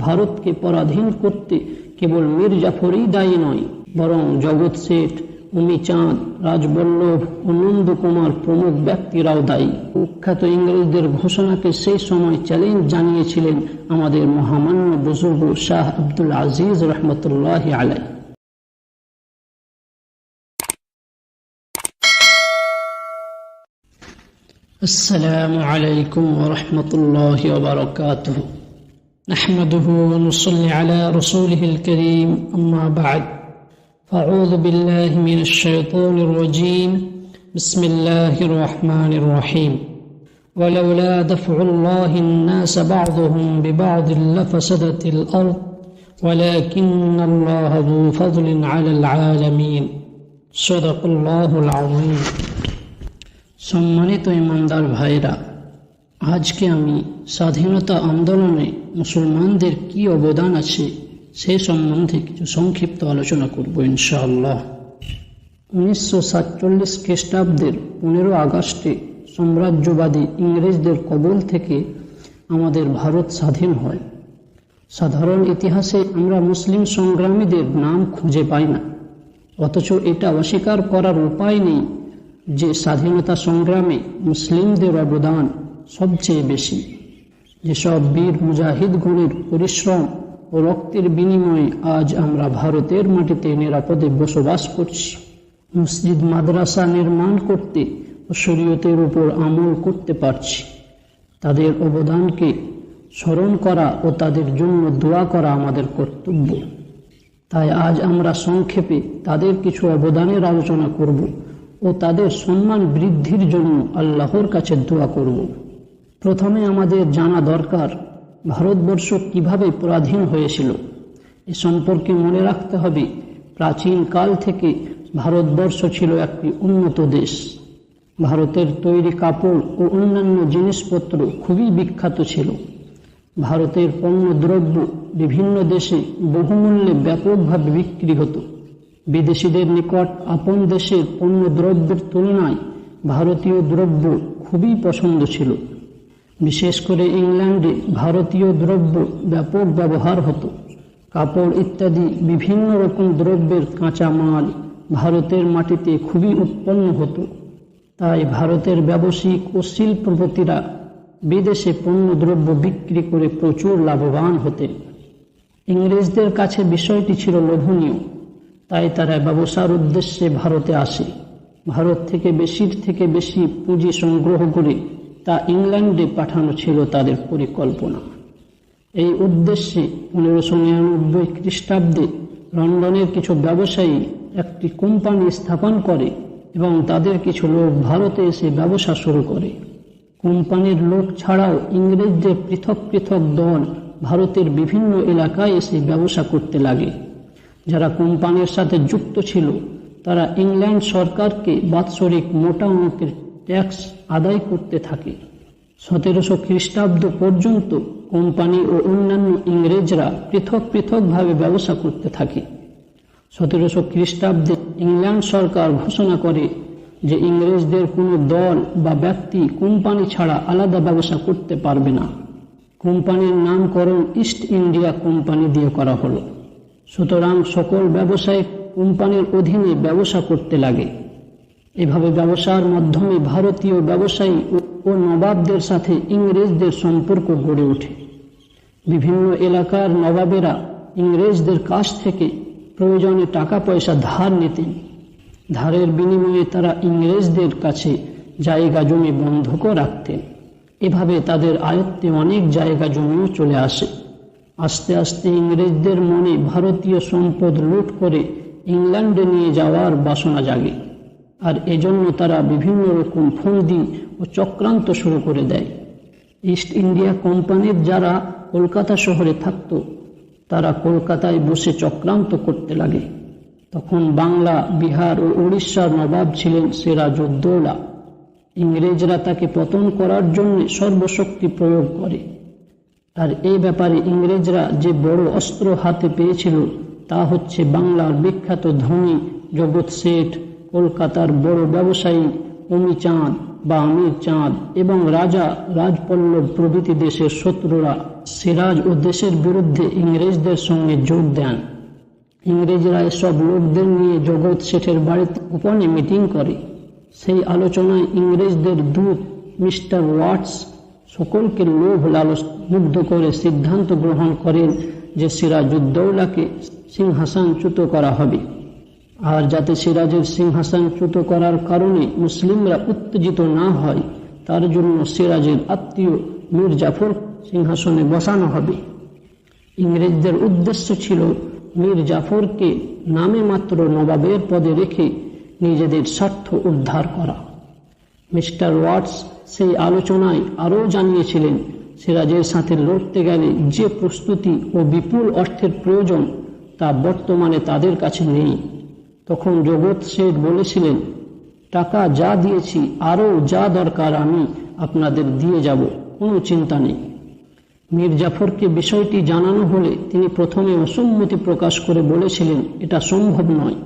ভারতকে পরাধীন করতে কেবল মীর জাফরই দায়ী নয় বরং জগৎ শেঠ উমি চাঁদ রাজবল্লভ ও নন্দকুমার প্রমুখ ব্যক্তিরাও দায়ী কুখ্যাত ইংরেজদের ঘোষণাকে সেই সময় চ্যালেঞ্জ জানিয়েছিলেন আমাদের মহামান্য বুজুর্গ শাহ আব্দুল আজিজ রহমতুল্লাহ আলাই السلام عليكم ورحمة الله وبركاته نحمده ونصلي على رسوله الكريم أما بعد فأعوذ بالله من الشيطان الرجيم بسم الله الرحمن الرحيم ولولا دفع الله الناس بعضهم ببعض لفسدت الأرض ولكن الله ذو فضل على العالمين صدق الله العظيم সম্মানিত ইমানদার ভাইরা আজকে আমি স্বাধীনতা আন্দোলনে মুসলমানদের কি অবদান আছে সে সম্বন্ধে কিছু সংক্ষিপ্ত আলোচনা করব ইনশাআল্লাহ। উনিশশো সাতচল্লিশ খ্রিস্টাব্দের পনেরো আগস্টে সাম্রাজ্যবাদী ইংরেজদের কবল থেকে আমাদের ভারত স্বাধীন হয়। সাধারণ ইতিহাসে আমরা মুসলিম সংগ্রামীদের নাম খুঁজে পাই না। অথচ এটা অস্বীকার করার উপায় নেই যে স্বাধীনতা সংগ্রামে মুসলিমদের অবদান সবচেয়ে বেশি। যেসব বীর মুজাহিদগণের পরিশ্রম ও রক্তের বিনিময়ে আজ আমরা ভারতের মাটিতে নিরাপদে বসবাস করছি। মসজিদ, মাদ্রাসা নির্মাণ করতে ও শরীয়তের উপর আমল করতে পারছি। তাদের অবদানকে স্মরণ করা ও তাদের জন্য দোয়া করা আমাদের কর্তব্য। তাই আজ আমরা সংক্ষেপে তাদের কিছু অবদানের আলোচনা করব ও তাদের সম্মান বৃদ্ধির জন্য আল্লাহর কাছে দোয়া করব। প্রথমে আমাদের জানা দরকার ভারতবর্ষ কীভাবে পরাধীন হয়েছিল। এ সম্পর্কে মনে রাখতে হবে, প্রাচীন কাল থেকে ভারতবর্ষ ছিল একটি উন্নত দেশ। ভারতের তৈরি কাপড় ও অন্যান্য জিনিসপত্র খুবই বিখ্যাত ছিল। ভারতের পণ্য দ্রব্য বিভিন্ন দেশে বহুমূল্যে ব্যাপকভাবে বিক্রি হতো। বিদেশিদের নিকট আপন দেশের পণ্য দ্রব্যের তুলনায় ভারতীয় দ্রব্য খুবই পছন্দ ছিল। বিশেষ করে ইংল্যান্ডে ভারতীয় দ্রব্য ব্যাপক ব্যবহার হতো। কাপড় ইত্যাদি বিভিন্ন রকম দ্রব্যের কাঁচা মাল ভারতের মাটিতে খুবই উৎপন্ন হতো। তাই ভারতের ব্যবসায়িক ও শিল্পপতিরা বিদেশে পণ্য দ্রব্য বিক্রি করে প্রচুর লাভবান হতেন। ইংরেজদের কাছে বিষয়টি ছিল লোভনীয়, তাই তারা ব্যবসার উদ্দেশ্যে ভারতে আসে। ভারত থেকে বেশির থেকে বেশি পুঁজি সংগ্রহ করে ইংল্যান্ডে পাঠানো ছিল তাদের পরিকল্পনা। এই উদ্দেশ্যে পনেরোশো নিরানব্বই খ্রিস্টাব্দে লন্ডনের কিছু ব্যবসায়ী একটি কোম্পানি স্থাপন করে এবং তাদের কিছু লোক ভারতে এসে ব্যবসা শুরু করে। কোম্পানির লোক ছাড়াও ইংরেজদের পৃথক পৃথক দল ভারতের বিভিন্ন এলাকায় এসে ব্যবসা করতে লাগে। যারা কোম্পানির সাথে যুক্ত ছিল, তারা ইংল্যান্ড সরকারকে বাৎসরিক মোটা অঙ্কের ট্যাক্স আদায় করতে থাকে। সতেরোশো খ্রিস্টাব্দ পর্যন্ত কোম্পানি ও অন্যান্য ইংরেজরা পৃথক পৃথকভাবে ব্যবসা করতে থাকে। সতেরোশো খ্রিস্টাব্দে ইংল্যান্ড সরকার ঘোষণা করে যে ইংরেজদের কোনো দল বা ব্যক্তি কোম্পানি ছাড়া আলাদা ব্যবসা করতে পারবে না। কোম্পানির নামকরণ ইস্ট ইন্ডিয়া কোম্পানি দিয়ে করা হলো। সুতরাং সকল ব্যবসায়িক কোম্পানির অধীনে ব্যবসা করতে লাগে। এভাবে ব্যবসার মাধ্যমে ভারতীয় ব্যবসায়ী ও নবাবদের সাথে ইংরেজদের সম্পর্ক গড়ে ওঠে। বিভিন্ন এলাকার নবাবেরা ইংরেজদের কাছ থেকে প্রয়োজনে টাকা পয়সা ধার নিতেন। ধারের বিনিময়ে তারা ইংরেজদের কাছে জায়গা জমি বন্ধকও রাখতেন। এভাবে তাদের আয়ত্তে অনেক জায়গা জমিও চলে আসে। আস্তে আস্তে ইংরেজদের মনে ভারতীয় সম্পদ লুট করে ইংল্যান্ডে নিয়ে যাওয়ার বাসনা জাগে। আর এজন্য তারা বিভিন্ন রকম ফন্দি ও চক্রান্ত শুরু করে দেয়। ইস্ট ইন্ডিয়া কোম্পানির যারা কলকাতা শহরে থাকত, তারা কলকাতায় বসে চক্রান্ত করতে লাগে। তখন বাংলা, বিহার ও উড়িষ্যার নবাব ছিলেন সিরাজউদ্দৌলা ইংরেজরা তাকে পতন করার জন্য সর্বশক্তি প্রয়োগ করে। আর এই ব্যাপারে ইংরেজরা যে বড় অস্ত্র হাতে পেয়েছিল, তা হচ্ছে বাংলার বিখ্যাত ধনী জগৎ শেঠ কলকাতার বড় ব্যবসায়ী অমি চাঁদ বা আমির চাঁদ এবং রাজা রাজপল্লব প্রভৃতি দেশের শত্রুরা সিরাজ ও দেশের বিরুদ্ধে ইংরেজদের সঙ্গে যোগ দেন। ইংরেজরা এসব লোকদের নিয়ে জগৎ শেঠের বাড়িতে গোপনে মিটিং করে। সেই আলোচনায় ইংরেজদের দূত মিস্টার ওয়াটস সকলকে লোভ লালস মুগ্ধ করে সিদ্ধান্ত গ্রহণ করেন যে সিরাজউদ্দৌলাকে সিংহাসনচ্যুত করা হবে। আর যাতে সিরাজের সিংহাসন সিংহাসনচ্যুত করার কারণে মুসলিমরা উত্তেজিত না হয়, তার জন্য সিরাজের আত্মীয় মীর জাফর সিংহাসনে বসানো হবে। ইংরেজদের উদ্দেশ্য ছিল মীর জাফরকে নামে মাত্র নবাবের পদে রেখে নিজেদের স্বার্থ উদ্ধার করা। মিস্টার ওয়াটস সেই আলোচনায় আরও জানিয়েছিলেন, সিরাজের সাথে লড়তে গেলে যে প্রস্তুতি ও বিপুল অর্থের প্রয়োজন তা বর্তমানে তাদের কাছে নেই। তখন জগৎ শেখ বলেছিলেন, টাকা যা দিয়েছি, আরও যা দরকার আমি আপনাদের দিয়ে যাব, কোনো চিন্তা নেই। মীর জাফরকে বিষয়টি জানানো হলে তিনি প্রথমে অসম্মতি প্রকাশ করে বলেছিলেন, এটা সম্ভব নয়,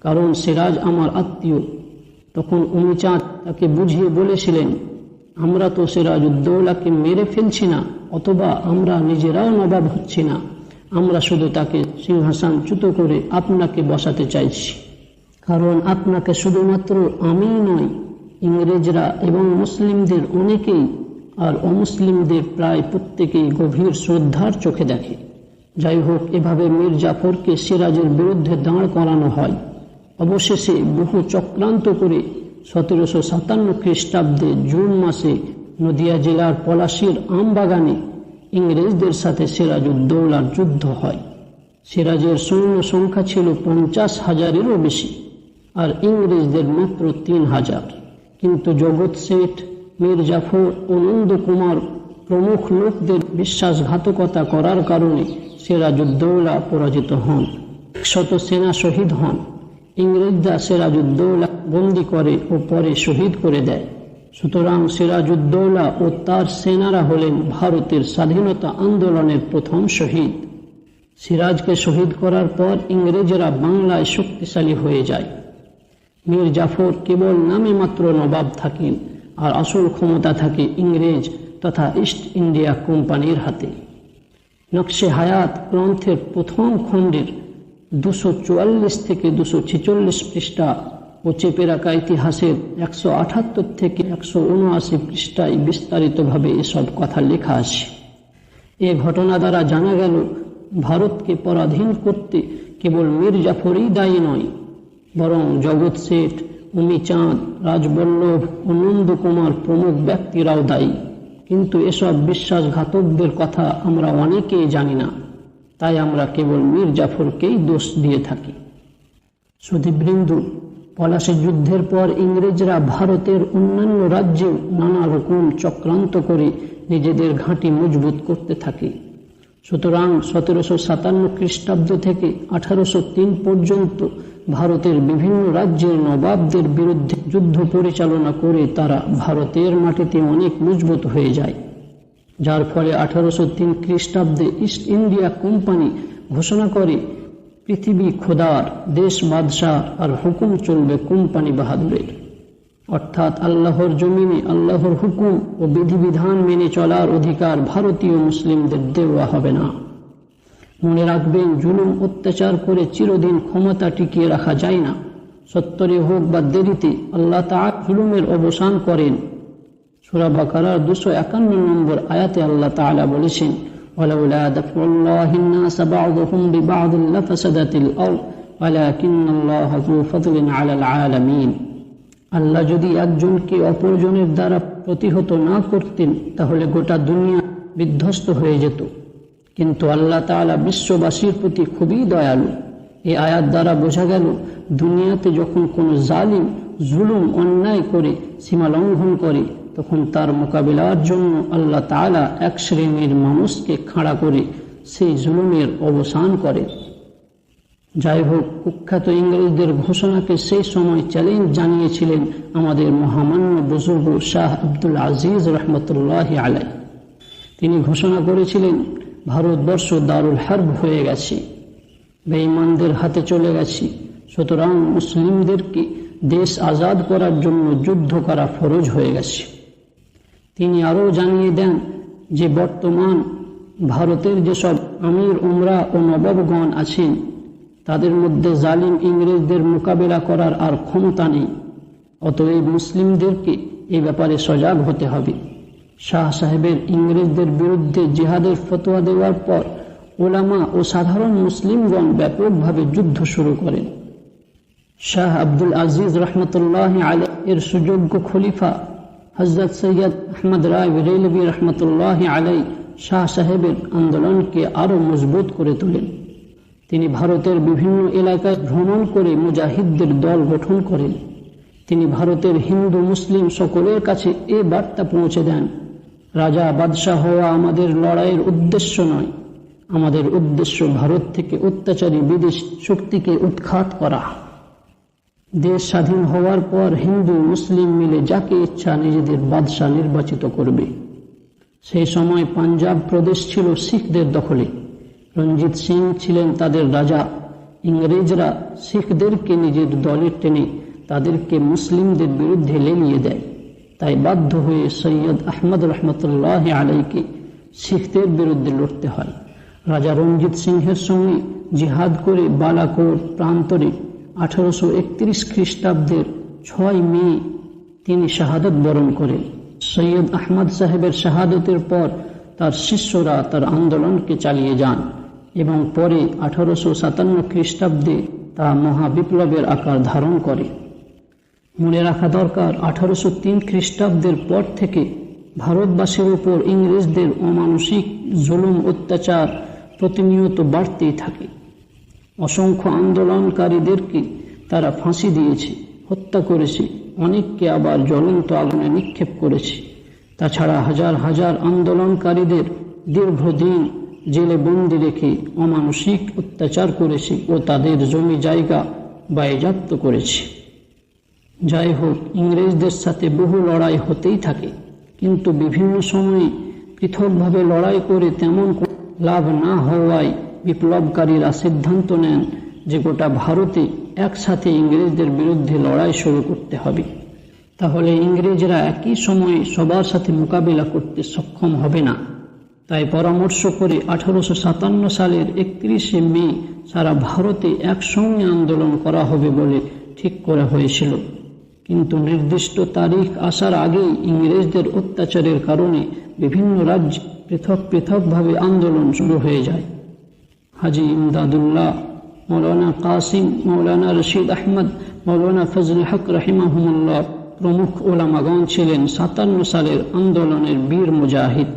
কারণ সিরাজ আমার আত্মীয়। তখন উমিচাঁদ তাকে বুঝিয়ে বলেছিলেন, আমরা তো সিরাজউদ্দৌলাকে মেরে ফেলছি না, অথবা আমরা নিজেরাও নবাব হচ্ছি না। আমরা শুধু তাকে সিংহাসনচ্যুত করে আপনাকে বসাতে চাইছি। কারণ আপনাকে শুধুমাত্র আমিই নয় ইংরেজরা এবং মুসলিমদের অনেকেই আর অমুসলিমদের প্রায় প্রত্যেকেই গভীর শ্রদ্ধার চোখে দেখে। যাই হোক, এভাবে মীর জাফরকে সিরাজের বিরুদ্ধে দাঁড় করানো হয়। অবশেষে বহু চক্রান্ত করে সতেরোশো সাতান্ন খ্রিস্টাব্দে জুন মাসে নদিয়া জেলার পলাশির আমবাগানে ইংরেজদের সাথে সিরাজউদ্দৌলার যুদ্ধ হয়। সিরাজের সৈন্য সংখ্যা ছিল পঞ্চাশ হাজারেরও বেশি, আর ইংরেজদের মাত্র তিন হাজার। কিন্তু জগৎ শেঠ, মীর জাফর ও নন্দ কুমার প্রমুখ লোকদের বিশ্বাসঘাতকতা করার কারণে সিরাজউদ্দৌলা পরাজিত হন শত সেনা শহীদ হন। ইংরেজরা সিরাজউদ্দৌলা বন্দি করে ও পরে শহীদ করে দেয়। সুতরাং সিরাজউদ্দৌলা ও তার সেনারা হলেন ভারতের স্বাধীনতা আন্দোলনের প্রথম শহীদ। সিরাজকে শহীদ করার পর ইংরেজরা বাংলায় শক্তিশালী হয়ে যায়। মীর জাফর কেবল নামে মাত্র নবাব থাকেন আর আসল ক্ষমতা থাকে ইংরেজ তথা ইস্ট ইন্ডিয়া কোম্পানির হাতে। নকশে হায়াত গ্রন্থের প্রথম খণ্ডের দুশো থেকে দুশো ছেচল্লিশ পৃষ্ঠা ও চেপে রাখা ইতিহাসের একশো আঠাত্তর থেকে একশো উনআশি পৃষ্ঠায় বিস্তারিতভাবে এসব কথা লেখা আছে। এ ঘটনা দ্বারা জানা গেল, ভারতকে পরাধীন করতে কেবল মীর জাফরই দায়ী নয়, বরং জগৎ শেঠ উমিচাঁদ রাজবল্লভ ও নন্দকুমার প্রমুখ ব্যক্তিরাও দায়ী। কিন্তু এসব বিশ্বাসঘাতকদের কথা আমরা অনেকেই জানি না, তাই আমরা কেবল মীর জাফরকেই দোষ দিয়ে থাকি। সুদীবৃন্দু পলাশী যুদ্ধের পর ইংরেজরা ভারতের অন্যান্য রাজ্যে নানা রকম চক্রান্ত করে নিজেদের ঘাঁটি মজবুত করতে থাকে। সুতরাং সতেরোশো সাতান্ন খ্রিস্টাব্দ থেকে আঠারোশো তিন পর্যন্ত ভারতের বিভিন্ন রাজ্যের নবাবদের বিরুদ্ধে যুদ্ধ পরিচালনা করে তারা ভারতের মাটিতে অনেক মজবুত হয়ে যায়। যার ফলে আঠারোশো তিন খ্রিস্টাব্দে ইস্ট ইন্ডিয়া কোম্পানি ঘোষণা করে পৃথিবী খোদার, দেশ বাদশাহ আর হুকুম চলবে কোম্পানি বাহাদুরের? অর্থাৎ আল্লাহর জমিনে আল্লাহর হুকুম ও বিধিবিধান মেনে চলার অধিকার ভারতীয় মুসলিমদের দেওয়া হবে না। মনে রাখবেন, জুলুম, অত্যাচার করে চিরদিন ক্ষমতা টিকিয়ে রাখা যায় না। সত্তরে হোক বা দেরিতে আল্লাহ তা জুলুমের অবসান করেন। সুরা বাকারার দুশো একান্ন নম্বর আয়াতে আল্লাহ তাআলা বলেছেন ولولا دفع الله الناس بعضهم ببعض لفسدت الأرض ولكن الله ذو فضل على العالمين আল্লাহ যদি একজনকে অপরজনের দ্বারা প্রতিহত না করতেন তাহলে গোটা দুনিয়া বিধ্বস্ত হয়ে যেত কিন্তু আল্লাহ তাআলা বিশ্ববাসীর প্রতি খুবই দয়ালু এই আয়াত দ্বারা বোঝা গেল দুনিয়াতে যখন কোনো জালিম জুলুম অন্যায় করে সীমা লঙ্ঘন করে তখন তার মোকাবিলার জন্য আল্লাহ তাআলা এক শ্রেণির মানুষকে খাড়া করে সেই জুলুমের অবসান করে। যাই হোক, কুখ্যাত ইংরেজদের ঘোষণাকে সেই সময় চ্যালেঞ্জ জানিয়েছিলেন আমাদের মহামান্য বুজুর্গ শাহ আব্দুল আজিজ রহমতুল্লাহ আলাই তিনি ঘোষণা করেছিলেন, ভারতবর্ষ দারুল হার্ব হয়ে গেছে, বেঈমানদের হাতে চলে গেছে। সুতরাং মুসলিমদেরকে দেশ আজাদ করার জন্য যুদ্ধ করা ফরজ হয়ে গেছে। তিনি আরও জানিয়ে দেন যে বর্তমান ভারতের যেসব আমির, উমরা ও নবাবগণ আছেন, তাদের মধ্যে জালিম ইংরেজদের মোকাবেলা করার আর ক্ষমতা নেই। অতএব মুসলিমদেরকে এ ব্যাপারে সজাগ হতে হবে। শাহ সাহেবের ইংরেজদের বিরুদ্ধে জিহাদের ফতোয়া দেওয়ার পর ওলামা ও সাধারণ মুসলিমগণ ব্যাপকভাবে যুদ্ধ শুরু করেন। শাহ আব্দুল আজিজ রহমতুল্লাহ আলী এর সুযোগ্য খলিফা হজরত সৈয়দ আহমদ রায় রেলবি রহমতুল্লাহ আলাই শাহ সাহেবের আন্দোলনকে আরও মজবুত করে তোলেন। তিনি ভারতের বিভিন্ন এলাকায় ভ্রমণ করে মুজাহিদদের দল গঠন করেন। তিনি ভারতের হিন্দু মুসলিম সকলের কাছে এ বার্তা পৌঁছে দেন, রাজা বাদশাহ হওয়া আমাদের লড়াইয়ের উদ্দেশ্য নয়। আমাদের উদ্দেশ্য ভারত থেকে অত্যাচারী বিদেশ শক্তিকে উৎখাত করা। দেশ স্বাধীন হওয়ার পর হিন্দু, মুসলিম মিলে যাকে ইচ্ছা নিজেদের বাদশাহ নির্বাচিত করবে। সেই সময় পাঞ্জাব প্রদেশ ছিল শিখদের দখলে। রঞ্জিত সিং ছিলেন তাদের রাজা। ইংরেজরা শিখদেরকে নিজের দলে টেনে তাদেরকে মুসলিমদের বিরুদ্ধে লেলিয়ে দেয়। তাই বাধ্য হয়ে সৈয়দ আহমদ রহমতুল্লাহ আলাইকে শিখদের বিরুদ্ধে লড়তে হয়। রাজা রঞ্জিত সিংহের সঙ্গে জিহাদ করে বালাকোট প্রান্তরে আঠারোশো একত্রিশ খ্রিস্টাব্দের ছয় মে তিনি শাহাদত বরণ করেন। সৈয়দ আহমদ সাহেবের শাহাদতের পর তার শিষ্যরা তার আন্দোলনকে চালিয়ে যান এবং পরে আঠারোশো সাতান্ন খ্রিস্টাব্দে তা মহাবিপ্লবের আকার ধারণ করে। মনে রাখা দরকার, আঠারোশো তিন খ্রিস্টাব্দের পর থেকে ভারতবাসীর উপর ইংরেজদের অমানসিক জুলুম অত্যাচার প্রতিনিয়ত বাড়তেই থাকে। অসংখ্য আন্দোলনকারীদেরকে তারা ফাঁসি দিয়েছে, হত্যা করেছে, অনেককে আবার জ্বলন্ত আগুনে নিক্ষেপ করেছে। তাছাড়া হাজার হাজার আন্দোলনকারীদের দীর্ঘদিন জেলে বন্দি রেখে অমানসিক অত্যাচার করেছে ও তাদের জমি জায়গা বায়জাপ্ত করেছে। যাই হোক, ইংরেজদের সাথে বহু লড়াই হতেই থাকে, কিন্তু বিভিন্ন সময়ে পৃথকভাবে লড়াই করে তেমন লাভ না হওয়ায় বিপ্লবকারীরা সিদ্ধান্ত নেন যে গোটা ভারতে একসাথে ইংরেজদের বিরুদ্ধে লড়াই শুরু করতে হবে। তাহলে ইংরেজরা একই সময়ে সবার সাথে মোকাবিলা করতে সক্ষম হবে না। তাই পরামর্শ করে আঠারোশো সাতান্ন সালের একত্রিশে মে সারা ভারতে একসঙ্গে আন্দোলন করা হবে বলে ঠিক করা হয়েছিল। কিন্তু নির্দিষ্ট তারিখ আসার আগেই ইংরেজদের অত্যাচারের কারণে বিভিন্ন রাজ্যে পৃথক পৃথকভাবে আন্দোলন শুরু হয়ে যায়। হাজি ইমদাদুল্লাহ, মৌলানা কাসিম, মৌলানা রশিদ আহমদ, মৌলানা ফজল হক রাহিমাহমুল্লাহ প্রমুখ ওলামাগণ ছিলেন সাতান্ন সালের আন্দোলনের বীর মুজাহিদ।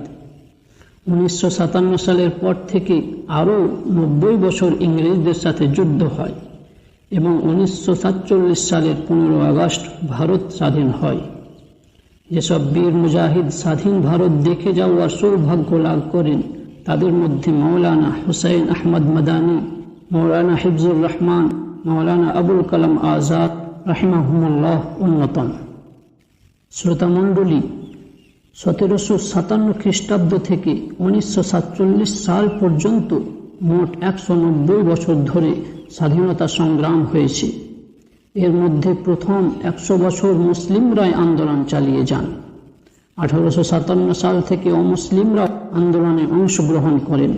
উনিশশো সাতান্ন সালের পর থেকে আরও নব্বই বছর ইংরেজদের সাথে যুদ্ধ হয় এবং উনিশশো সাতচল্লিশ সালের পনেরো আগস্ট ভারত স্বাধীন হয়। যেসব বীর মুজাহিদ স্বাধীন ভারত দেখে যাওয়ার সৌভাগ্য লাভ করেন তাদের মধ্যে মৌলানা হুসাইন আহমদ মাদানী মৌলানা হিফজুর রহমান মৌলানা আবুল কালাম আজাদ রাহিমাহমুল্লাহ অন্যতম। শ্রোতামণ্ডলী, সতেরোশো সাতান্ন খ্রিস্টাব্দ থেকে উনিশশো সাতচল্লিশ সাল পর্যন্ত মোট একশো নব্বই বছর ধরে স্বাধীনতা সংগ্রাম হয়েছে। এর মধ্যে প্রথম একশো বছর মুসলিমরাই আন্দোলন চালিয়ে যান। আঠারোশো সাতান্ন সাল থেকে অমুসলিমরা আন্দোলনে অংশগ্রহণ করেন।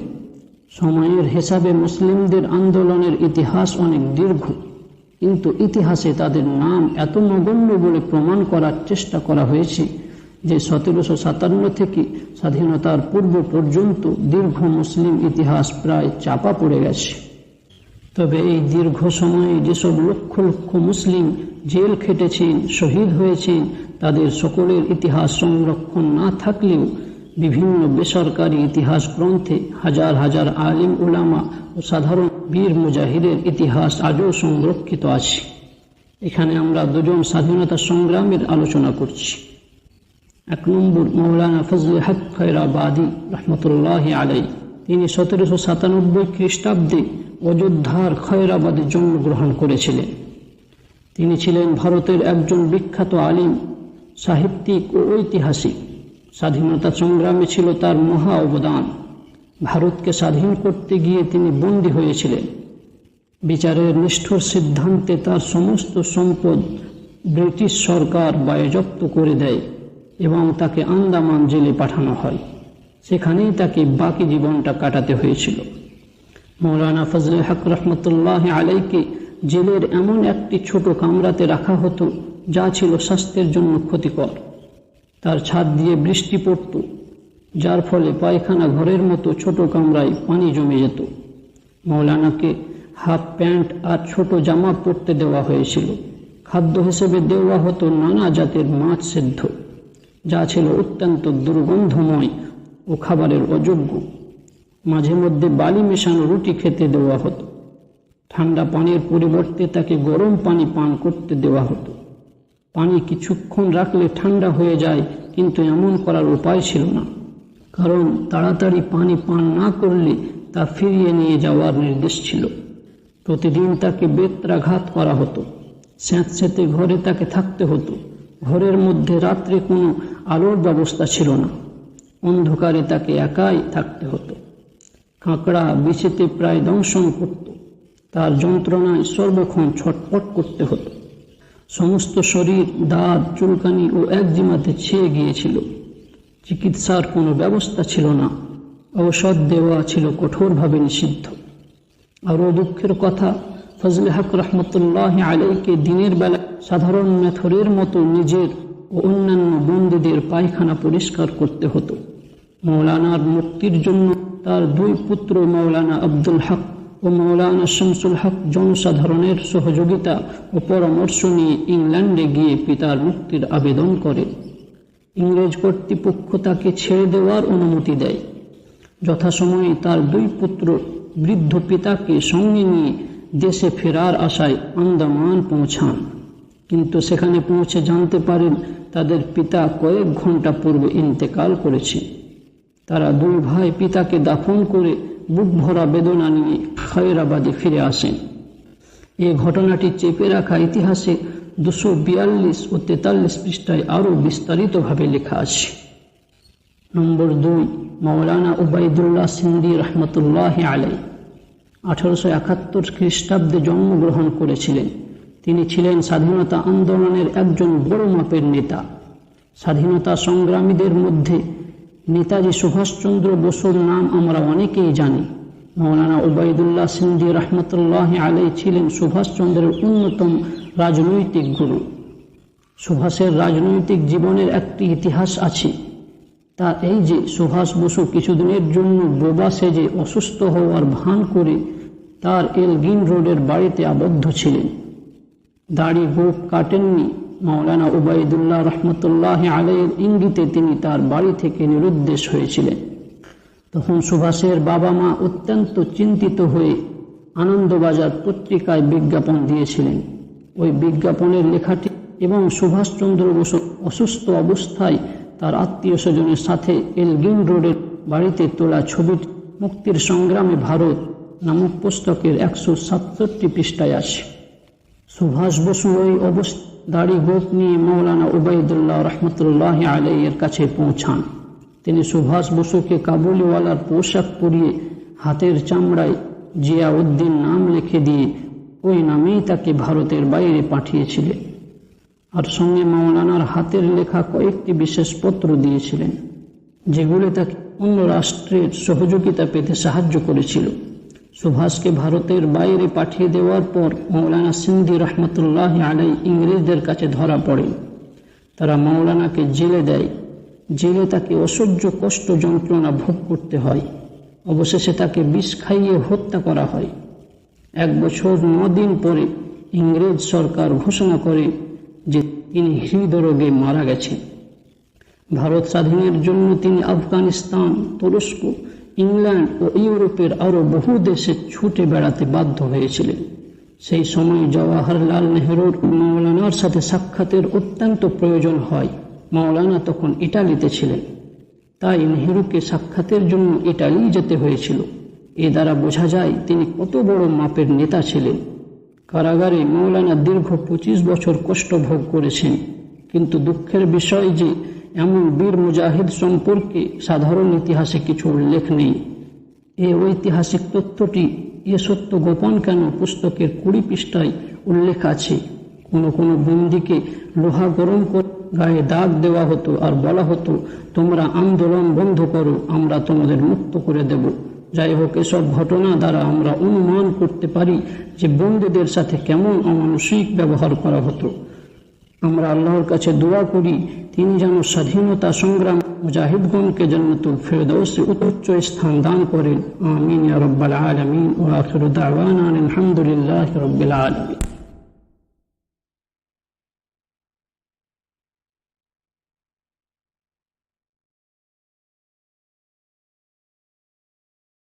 সময়ের হিসাবে মুসলিমদের আন্দোলনের ইতিহাস অনেক দীর্ঘ, কিন্তু ইতিহাসে তাদের নাম এত নগণ্য বলে প্রমাণ করার চেষ্টা করা হয়েছে যে সতেরোশো সাতান্ন থেকে স্বাধীনতার পূর্ব পর্যন্ত দীর্ঘ মুসলিম ইতিহাস প্রায় চাপা পড়ে গেছে। তবে এই দীর্ঘ সময়ে যেসব লক্ষ লক্ষ মুসলিম জেল খেটেছেন, শহীদ হয়েছেন তাদের সকলের ইতিহাস সংরক্ষণ না থাকলেও বিভিন্ন বেসরকারি ইতিহাস গ্রন্থে হাজার হাজার আলিম উলামা ও সাধারণ বীর মুজাহিদের ইতিহাস আজও সংরক্ষিত আছে। এখানে আমরা দুজন স্বাধীনতা সংগ্রামের আলোচনা করছি। এক নম্বর মৌলানা ফজল হক খৈরাবাদী রহমতুল্লাহ আলাই তিনি সতেরোশো সাতানব্বই খ্রিস্টাব্দে অযোধ্যার খয়রাবাদে জন্মগ্রহণ করেছিলেন। তিনি ছিলেন ভারতের একজন বিখ্যাত আলিম সাহিত্যিক ও ঐতিহাসিক। স্বাধীনতা সংগ্রামে ছিল তার মহা অবদান। ভারতকে স্বাধীন করতে গিয়ে তিনি বন্দী হয়েছিলেন। বিচারের নিষ্ঠুর সিদ্ধান্তে তার সমস্ত সম্পদ ব্রিটিশ সরকার বায়জপ্ত করে দেয় এবং তাকে আন্দামান জেলে পাঠানো হয়। সেখানেই তাকে বাকি জীবনটা কাটাতে হয়েছিল। মৌলানা ফজলে হক রহমতুল্লাহ আলাইকে জেলের এমন একটি ছোট কামরাতে রাখা হতো যা ছিল স্বাস্থ্যের জন্য ক্ষতিকর। তার ছাদ দিয়ে বৃষ্টি পড়ত, যার ফলে পায়খানা ঘরের মতো ছোট কামরায় পানি জমে যেত। মৌলানাকে হাফ প্যান্ট আর ছোট জামা পরতে দেওয়া হয়েছিল। খাদ্য হিসেবে দেওয়া হতো নানা জাতের মাছ সেদ্ধ, যা ছিল অত্যন্ত দুর্গন্ধময় ও খাবারের অযোগ্য। মাঝে মধ্যে বালি মেশানো রুটি খেতে দেওয়া হতো। ঠান্ডা পানির পরিবর্তে তাকে গরম পানি পান করতে দেওয়া হতো। পানি কিছুক্ষণ রাখলে ঠান্ডা হয়ে যায়, কিন্তু এমন করার উপায় ছিল না। কারণ তাড়াতাড়ি পানি পান না করলে তা ফিরিয়ে নিয়ে যাওয়ার নির্দেশ ছিল। প্রতিদিন তাকে বেত্রাঘাত করা হতো। স্যাঁতস্যাঁতে ঘরে তাকে থাকতে হতো। ঘরের মধ্যে রাত্রে কোনো আলোর ব্যবস্থা ছিল না। অন্ধকারে তাকে একাই থাকতে হতো। কাঁকড়া বিছেতে প্রায় দংশন করত। তার যন্ত্রণায় সর্বক্ষণ ছটপট করতে হতো। সমস্ত শরীর, দাঁত, চুলকানি ও একজিমাতে ছেয়ে গিয়েছিল। চিকিৎসার কোনো ব্যবস্থা ছিল না। ঔষধ দেওয়া ছিল কঠোরভাবে নিষিদ্ধ। আরও দুঃখের কথা, ফজলে হক রহমতুল্লাহ আলাইকে দিনের বেলা সাধারণ মেথরের মতো নিজের ও অন্যান্য বন্দীদের পায়খানা পরিষ্কার করতে হতো। মৌলানার মুক্তির জন্য তার দুই পুত্র মৌলানা আব্দুল হক ও মৌলানা শামসুল হক জনসাধারণের সহযোগিতা ও পরামর্শ নিয়ে ইংল্যান্ডে গিয়ে পিতার মুক্তির আবেদন করে। ইংরেজ কর্তৃপক্ষ তাকে ছেড়ে দেওয়ার অনুমতি দেয়। যথাসময়ে তার দুই পুত্র বৃদ্ধ পিতাকে সঙ্গে নিয়ে দেশে ফেরার আশায় আন্দামান পৌঁছান। কিন্তু সেখানে পৌঁছে জানতে পারেন তাদের পিতা কয়েক ঘণ্টা পূর্বে ইন্তেকাল করেছে। তারা দুই ভাই পিতাকে দাফন করে বুক ভরা বেদনা নিয়ে খয়রাবাদে ফিরে আসেন। এ ঘটনাটি চেপে রাখা ইতিহাসে দুশো বিয়াল্লিশ ও তেতাল্লিশ পৃষ্ঠায় আরও বিস্তারিতভাবে লেখা আছে। নম্বর দুই মৌলানা উবাইদুল্লাহ সিন্দি রহমতুল্লাহ আলাই আঠারোশো একাত্তর খ্রিস্টাব্দে জন্মগ্রহণ করেছিলেন। তিনি ছিলেন স্বাধীনতা আন্দোলনের একজন বড় মাপের নেতা। স্বাধীনতা সংগ্রামীদের মধ্যে নেতাজি সুভাষচন্দ্র বসুর নাম আমরা অনেকেই জানি। মৌলানা উবাইদুল্লাহ সিন্দি রহমতুল্লাহ আলাই ছিলেন সুভাষচন্দ্রের অন্যতম রাজনৈতিক গুরু। সুভাষের রাজনৈতিক জীবনের একটি ইতিহাস আছে। তা এই যে সুভাষ বসু কিছুদিনের জন্য বোবা সেজে অসুস্থ হওয়ার ভান করে তার এলগিন রোডের বাড়িতে আবদ্ধ ছিলেন। দাড়ি গোপ কাটেননি মাওলানা উবাইদুল্লাহ রহমতুল্লাহ আলাইয়ের ইঙ্গিতে তিনি তার বাড়ি থেকে নিরুদ্দেশ হয়েছিলেন। তখন সুভাষের বাবা মা অত্যন্ত চিন্তিত হয়ে আনন্দবাজার পত্রিকায় বিজ্ঞাপন দিয়েছিলেন। ওই বিজ্ঞাপনের লেখাটি এবং সুভাষচন্দ্র বসু অসুস্থ অবস্থায় তার আত্মীয় স্বজনের সাথে এলগিন রোডের বাড়িতে তোলা ছবিটি মুক্তির সংগ্রামে ভারত নামক পুস্তকের একশো সাতষট্টি পৃষ্ঠায় আছে। সুভাষ বসু ওই অবস্থা দাড়ি গোপ নিয়ে মৌলানা উবাইদুল্লাহ রহমতুল্লাহ আলাইয়ের কাছে পৌঁছান। তিনি সুভাষ বসুকে কাবুলিওয়ালার পোশাক পরিয়ে হাতের চামড়ায় জিয়াউদ্দিন নাম লিখে দিয়ে ওই নামেই তাকে ভারতের বাইরে পাঠিয়েছিলেন। আর সঙ্গে মাওলানার হাতের লেখা কয়েকটি বিশেষ পত্র দিয়েছিলেন, যেগুলো তাকে অন্য রাষ্ট্রের সহযোগিতা পেতে সাহায্য করেছিল। সুভাষকে ভারতের বাইরে পাঠিয়ে দেওয়ার পর মৌলানা সিন্ধি রহমতুল্লাহ আলাই ইংরেজদের কাছে ধরা পড়ে। তারা মৌলানাকে জেলে দেয়। জেলে তাকে অসহ্য কষ্ট যন্ত্রণা ভোগ করতে হয়। অবশেষে তাকে বিষ খাইয়ে হত্যা করা হয়। এক বছর দিন পরে ইংরেজ সরকার ঘোষণা করে যে তিনি হৃদরোগে মারা গেছেন। ভারত স্বাধীনের জন্য তিনি আফগানিস্তান, তুরস্ক ইংল্যান্ড ও ইউরোপের আরও বহু দেশে ছুটে বেড়াতে বাধ্য হয়েছিলেন। সেই সময় জওয়াহরলাল নেহরুর মৌলানার সাথে সাক্ষাতের অত্যন্ত প্রয়োজন হয়। মৌলানা তখন ইটালিতে ছিলেন। তাই নেহরুকে সাক্ষাতের জন্য ইটালি যেতে হয়েছিল। এ দ্বারা বোঝা যায় তিনি কত বড় মাপের নেতা ছিলেন। কারাগারে মৌলানা দীর্ঘ পঁচিশ বছর কষ্ট ভোগ করেছেন। কিন্তু দুঃখের বিষয় যে এমন বীর মুজাহিদ সম্পর্কে সাধারণ ইতিহাসে কিছু উল্লেখ নেই। এ ঐতিহাসিক তথ্যটি, এ সত্য গোপন কেন পুস্তকের কুড়ি পৃষ্ঠায় উল্লেখ আছে। কোনো কোনো বন্দিকে লোহা গরম করে গায়ে দাগ দেওয়া হতো আর বলা হতো, তোমরা আন্দোলন বন্ধ করো, আমরা তোমাদের মুক্ত করে দেব। যাই হোক, এসব ঘটনা দ্বারা আমরা অনুমান করতে পারি যে বন্দীদের সাথে কেমন অমানসিক ব্যবহার করা হতো। আমরা আল্লাহর কাছে দোয়া করি, তিনি যেন স্বাধীনতা, সংগ্রাম, মুজাহিদগণকে জন্নতুল ফেরদৌসে উচ্চ স্থান দান করেন। আমিন রব্বাল আলামিন। ওয়া আখিরু আলহামদুলিল্লাহি রাব্বিল আলামিন।